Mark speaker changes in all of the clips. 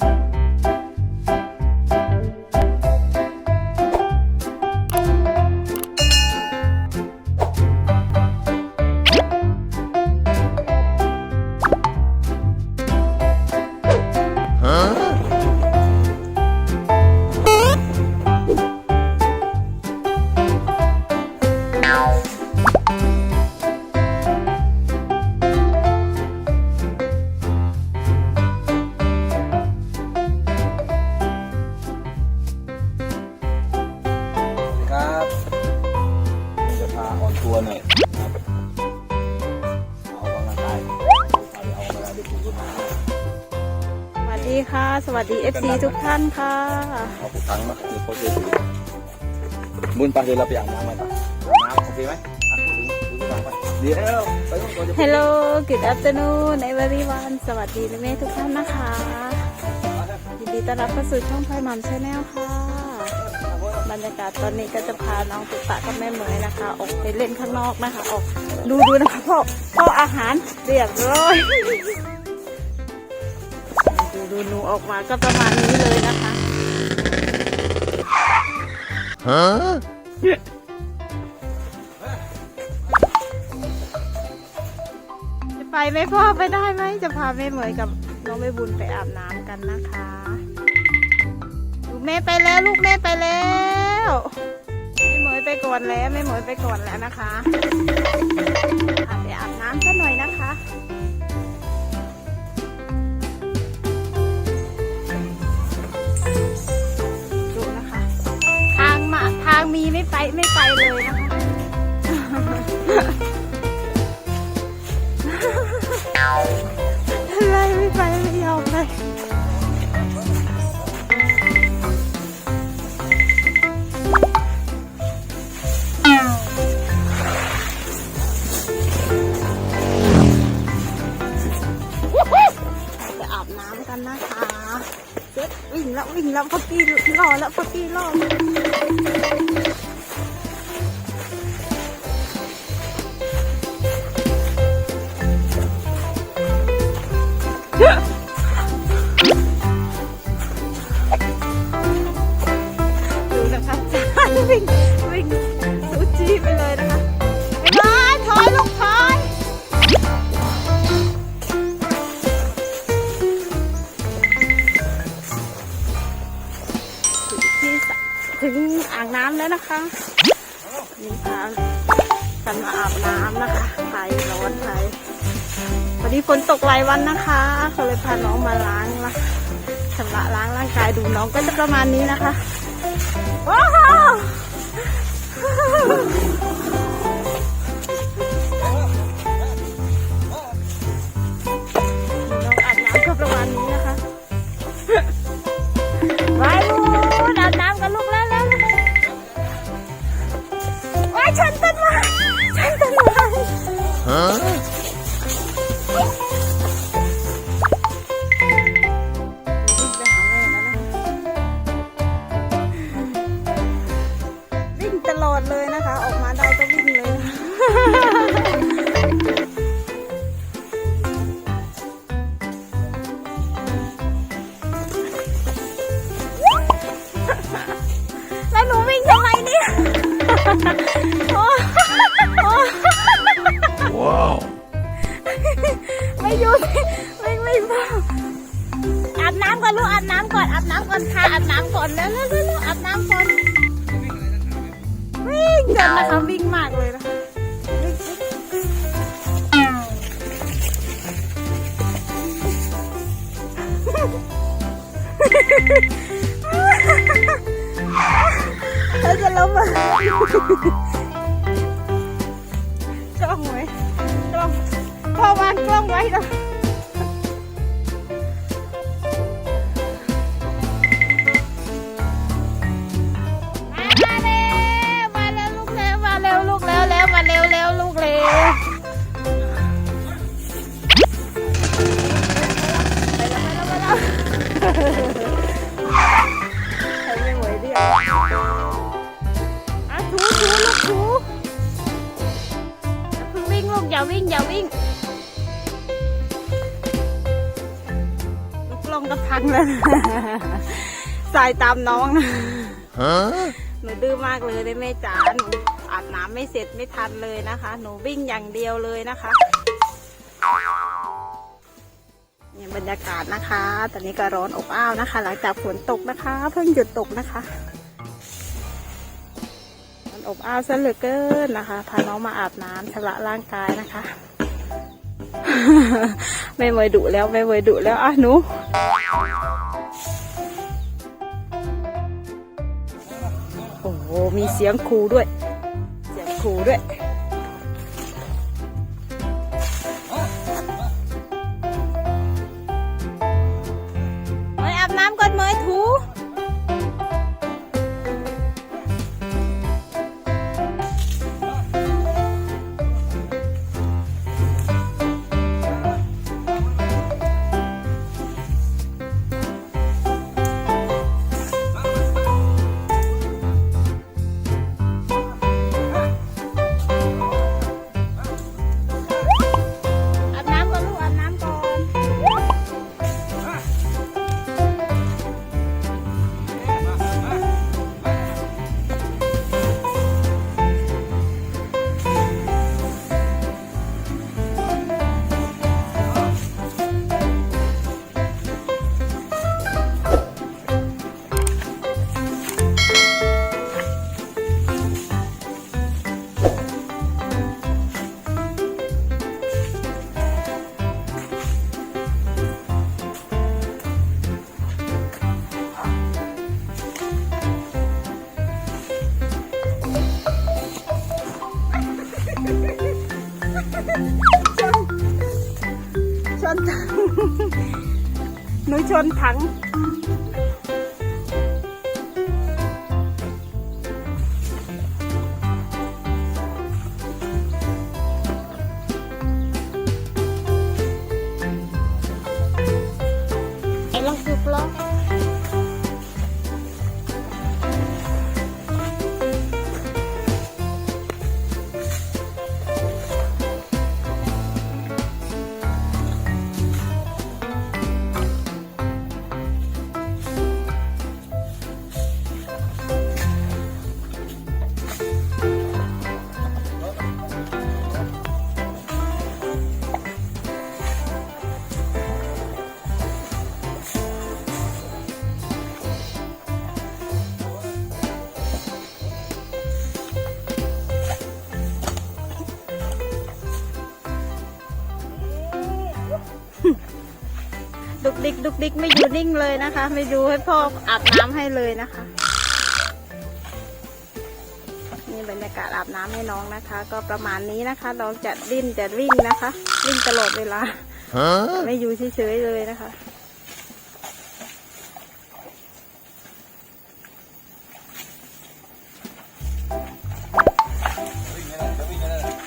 Speaker 1: ค ค่ะ
Speaker 2: สวัสดี FC ทุกท่านค่ะ
Speaker 1: เอาปลูกถังมาเดี๋ยวเขาจะถือบุญไปเดี๋ยวเราไปอาบน้ำกันอาบน้ำโอเคไหมอะถึงถึงไปเดี๋ยวไปต้องตัวจะ
Speaker 2: Hello good afternoon everyone สวัสดีแม่ๆทุกท่านนะคะยินดีต้อนรับเข้าสู่ช่องพายมัมชาแนลค่ะ บรรยากาศตอนนี้ก็จะพาน้องตุ๊กตากับแม่เหมยนะคะ ออกไปเล่นข้างนอกนะคะ ออกดูดูนะคะพ่อพ่ออาหารเรียบร้อยดูดู หนูออกมาก็ประมาณนี้เลยนะคะจะไปไหมพ่อไปได้ไหมจะพาแม่เหมยกับน้องใบบุญไปอาบน้ำกันนะคะลูกแม่ไปแล้วลูกแม่ไปแล้วแม่เหมยไปก่อนแล้วแม่เหมยไปก่อนแล้วนะคะอะไปอาบน้ำกันหน่อย ไม่ไปไม่ไปเลยนะคะอะไรไม่ไปไม่ยอมเลยจะอาบน้ำกันนะคะเจ็ดวิ่งแล้ววิ่งแล้วพักกี้รอแล้วพักกี้รอ แล้วนะคะนี่ค่ะกันมาอาบน้ำนะคะไทยร้อนไทยวันนี้ฝนตกหลายวันนะคะเขาเลยพาน้องมาล้างละชำระล้างร่างกายดูน้องก็จะประมาณนี้นะคะว้าว อาบน้ำก่อนค่ะอาบน้ำก่อนแล้วแล้วแล้วอาบน้ำก่อนวิ่งกันนะคะวิ่งมากเลยนะคะเราจะล้มอะกล้องไว้กล้องพ่อวางกล้องไว้นะ ยาวิ่งอย่าวิ่งลูกลงกระพังเลยสายตามน้องนะหนูดื้อมากเลยได้แม่จ๋าหนูอาบน้ำไม่เสร็จไม่ทันเลยนะคะ หนูวิ่งอย่างเดียวเลยนะคะเนี่ยบรรยากาศนะคะ ตอนนี้ก็ร้อนอบอ้าวนะคะ หลังจากฝนตกนะคะ เพิ่งหยุดตกนะคะ อบอ้าวซะเหลือเกินนะคะ พาน้องมาอาบน้ำชำระร่างกายนะคะไม่เมยดุแล้วไม่เมยดุแล้วอะหนูโอ้โหมีเสียงครูด้วย เสียงครูด้วย ชนถัง ดุกดิกดุกดิกไม่อยู่นิ่งเลยนะคะ ไม่ดูให้พ่ออาบน้ำให้เลยนะคะนี่บรรยากาศอาบน้ำให้น้องนะคะ ก็ประมาณนี้นะคะ น้องจะดิ้นจะวิ่งนะคะวิ่งตลอดเวลาไม่อยู่เฉยๆเลยนะคะ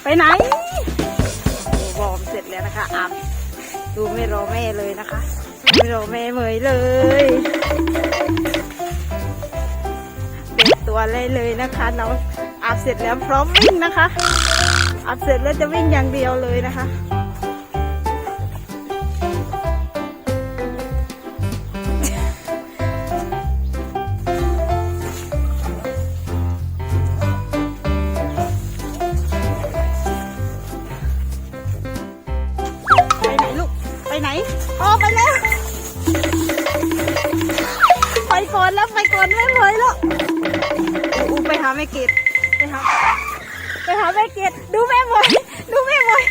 Speaker 2: ไปไหนโอ้วอร์มเสร็จแล้วนะคะอาบ ดูไม่รอแม่เลยนะคะ ไม่รอแม่เหมยเลยเด็กตัวเลยเลยนะคะน้องอาบเสร็จแล้วพร้อมวิ่งนะคะอาบเสร็จแล้วจะวิ่งอย่างเดียวเลยนะคะ แม่เกดไปหาไปหาแม่เกดดูแม่หมวยดูแม่หมวย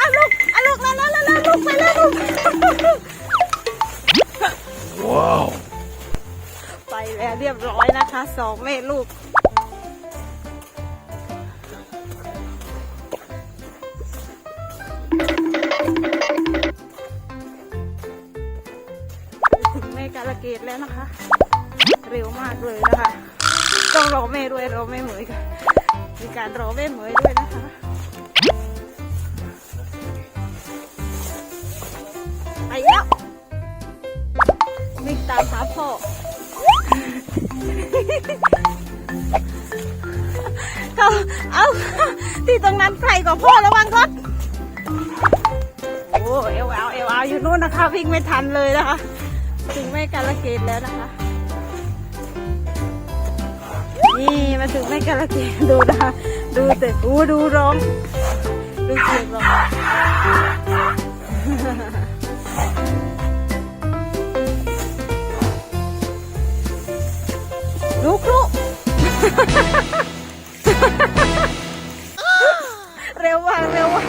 Speaker 2: อะลูกอะลูกแล้วแล้วแล้วลูกไปแล้วลูก
Speaker 1: ว้าว
Speaker 2: ไปแล้วเรียบร้อยนะคะสองแม่ลูกถึงแม่กาลเกตแล้วนะคะ เร็วมากเลยนะคะ ต้องรอแม่ด้วยรอแม่เหมยค่ะมีการรอแม่เหมยด้วยนะคะไปแล้ววิ่งตามหาพ่อเขาเอาที่ตรงนั้นใครกว่าพ่อระวังรถโอ้เอวเอาเอวเอาอยู่นู่นนะคะวิ่งไม่ทันเลยนะคะ ถึงแม่กาลเกตแล้วนะคะ นี่มาถึงแม่กาลเกตดูนะดูแต่โอ้ดูร้องดูเสียงร้องลุกลุกเร็วว่ะเร็วว่ะ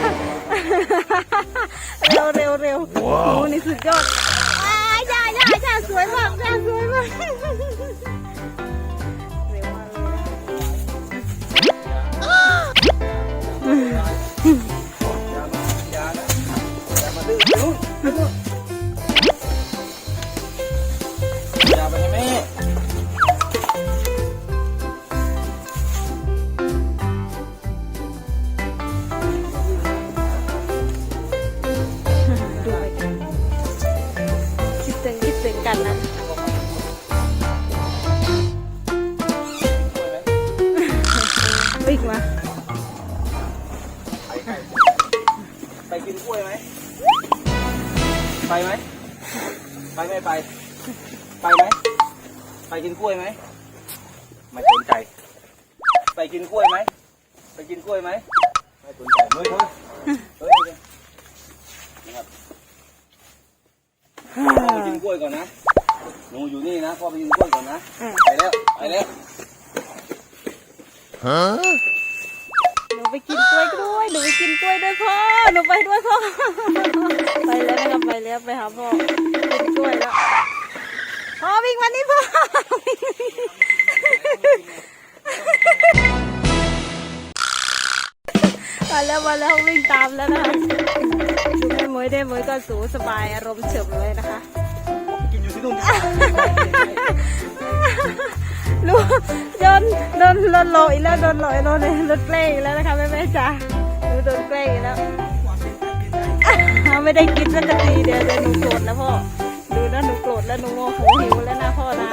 Speaker 2: เร็วเร็วเร็วโอ้นี่สุดยอดอ่าย่าย่าย่าสวยมากย่าสวยมาก วิ่งมา
Speaker 1: ไปกินกล้วยไหม ไปไหม ไปไม่ไป ไปไหม ไปกินกล้วยไหม ไม่สนใจ ไปกินกล้วยไหม ไปกินกล้วยไหม ไม่สนใจเฮ้ยเฮ้ยเฮ้ยนะครับพ่อไปกินกล้วยก่อนนะ หนูอยู่นี่นะ พ่อไปกินกล้วยก่อนนะ
Speaker 2: อืม
Speaker 1: ไปแล้ว ไปแล้ว
Speaker 2: หนูไปกินกล้วยด้วยหนูไปกินกล้วยด้วยพ่อหนูไปด้วยพ่อไปแล้วนะครับไปแล้วไปหาพ่อกินกล้วยแล้วพ่อวิ่งมานี่พ่อมาแล้วมาแล้ววิ่งตามแล้วนะคะดูแม่มวยได้มวยก็สูสบายอารมณ์เฉิบเลยนะคะ
Speaker 1: กินอยู่ที่นู่น
Speaker 2: รู้โดนโดนโดนลอยแล้วโดนลอีกแล้วโดนรถเกล้งแล้วนะคะแม่แม่จ๋าดูโดนเกล้งแล้วไม่ได้กินสักทีเดี๋ยวเดี๋ยวหนูโกรธแล้วพ่อดูนะหนูโกรธแล้วหนูโมโหหิวแล้วนะพ่อนะ